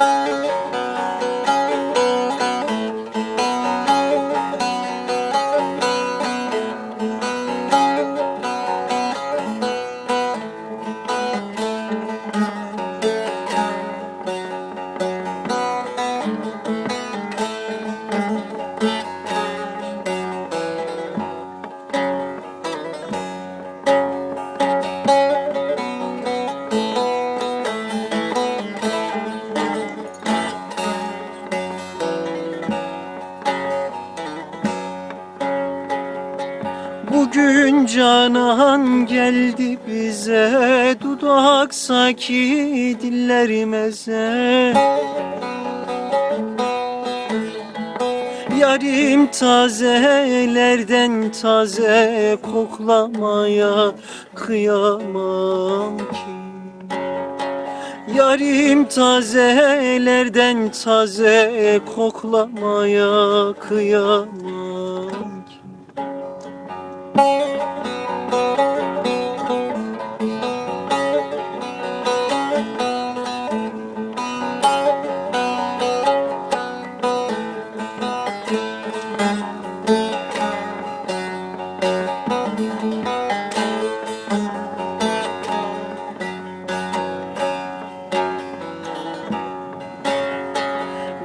Bye. Bugün canan geldi bize Dudak saki dillerimize Yarim tazelerden taze koklamaya kıyamam ki. Yarim tazelerden taze koklamaya kıyamam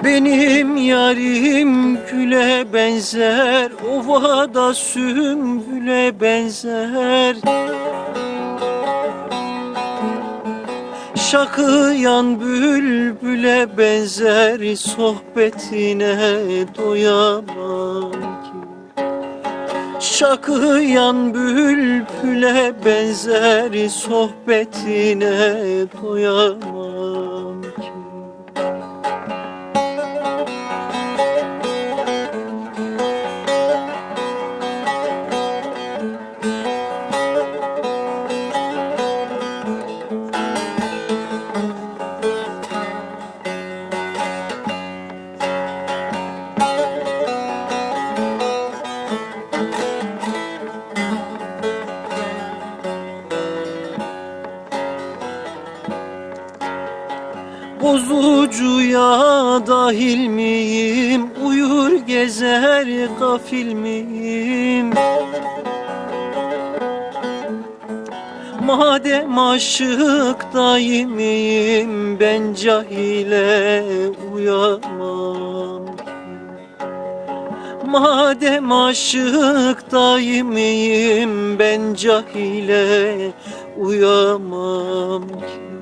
Benim yarim güle benzer Ovada sümbüle benzer. Şakıyan bülbüle benzer Sohbetine doyamam ki. Şakıyan bülbüle benzer Sohbetine doyamam Bozucuya dahil miyim? Uyur gezer gafil miyim? Madem aşık daimiyim Ben cahile uyamam Madem aşık daimiyim Ben cahile uyamam ki